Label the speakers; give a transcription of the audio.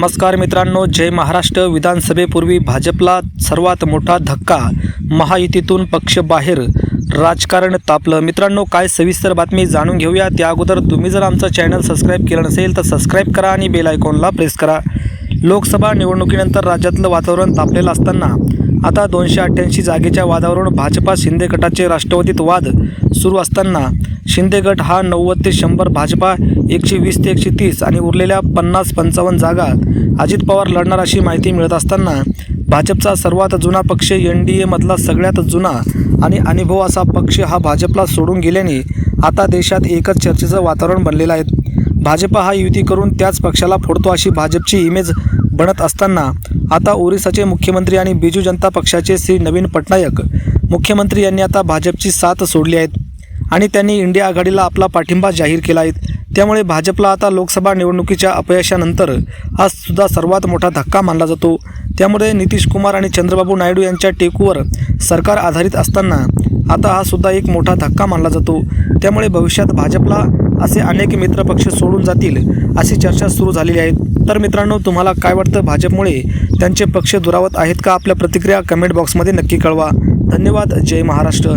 Speaker 1: नमस्कार मित्रांनो जय महाराष्ट्र. विधानसभेपूर्वी भाजपला सर्वात मोठा धक्का महायुतीतून पक्ष बाहेर राजकारण तापलं. मित्रांनो काय सविस्तर बातमी जाणून घेऊया. त्या अगोदर तुम्ही जर आमचं चॅनल सबस्क्राईब केलं नसेल तर सबस्क्राईब करा आणि बेल आयकॉनला प्रेस करा. लोकसभा निवडणुकीनंतर राज्यातलं वातावरण तापलेलं असताना आता दोनशे अठ्ठ्याऐंशी जागेच्या वादावरून भाजपा शिंदे गटाचे राष्ट्रवादीत वाद सुरू असताना शिंदे गट हा नव्वद ते शंभर भाजपा एकशे वीस ते एकशे तीस आणि उरलेल्या पन्नास पंचावन्न जागा अजित पवार लढणार अशी माहिती मिळत असताना भाजपचा सर्वात जुना पक्ष एन डी एमधला सगळ्यात जुना आणि अनुभव असा पक्ष हा भाजपला सोडून गेल्याने आता देशात एकच चर्चेचं वातावरण बनलेलं आहे. भाजपा हा युती करून त्याच पक्षाला फोडतो अशी भाजपची इमेज बनत असताना आता ओरिसाचे मुख्यमंत्री आणि बिजू जनता पक्षाचे श्री नवीन पटनायक मुख्यमंत्री यांनी आता भाजपची साथ सोडली आहेत. आणि त्यांनी इंडिया आघाडीला आपला पाठिंबा जाहीर केला आहे. त्यामुळे भाजपला आता लोकसभा निवडणुकीच्या अपयशानंतर हा सुद्धा सर्वात मोठा धक्का मानला जातो. त्यामुळे नितीश कुमार आणि चंद्रबाबू नायडू यांच्या टेकूवर सरकार आधारित असताना आता हा सुद्धा एक मोठा धक्का मानला जातो. त्यामुळे भविष्यात भाजपला असे अनेक मित्रपक्ष सोडून जातील अशी चर्चा सुरू झालेली आहे. तर मित्रांनो तुम्हाला काय वाटतं? भाजपमुळे त्यांचे पक्ष दुरावत आहेत का? आपल्या प्रतिक्रिया कमेंट बॉक्समध्ये नक्की कळवा. धन्यवाद. जय महाराष्ट्र.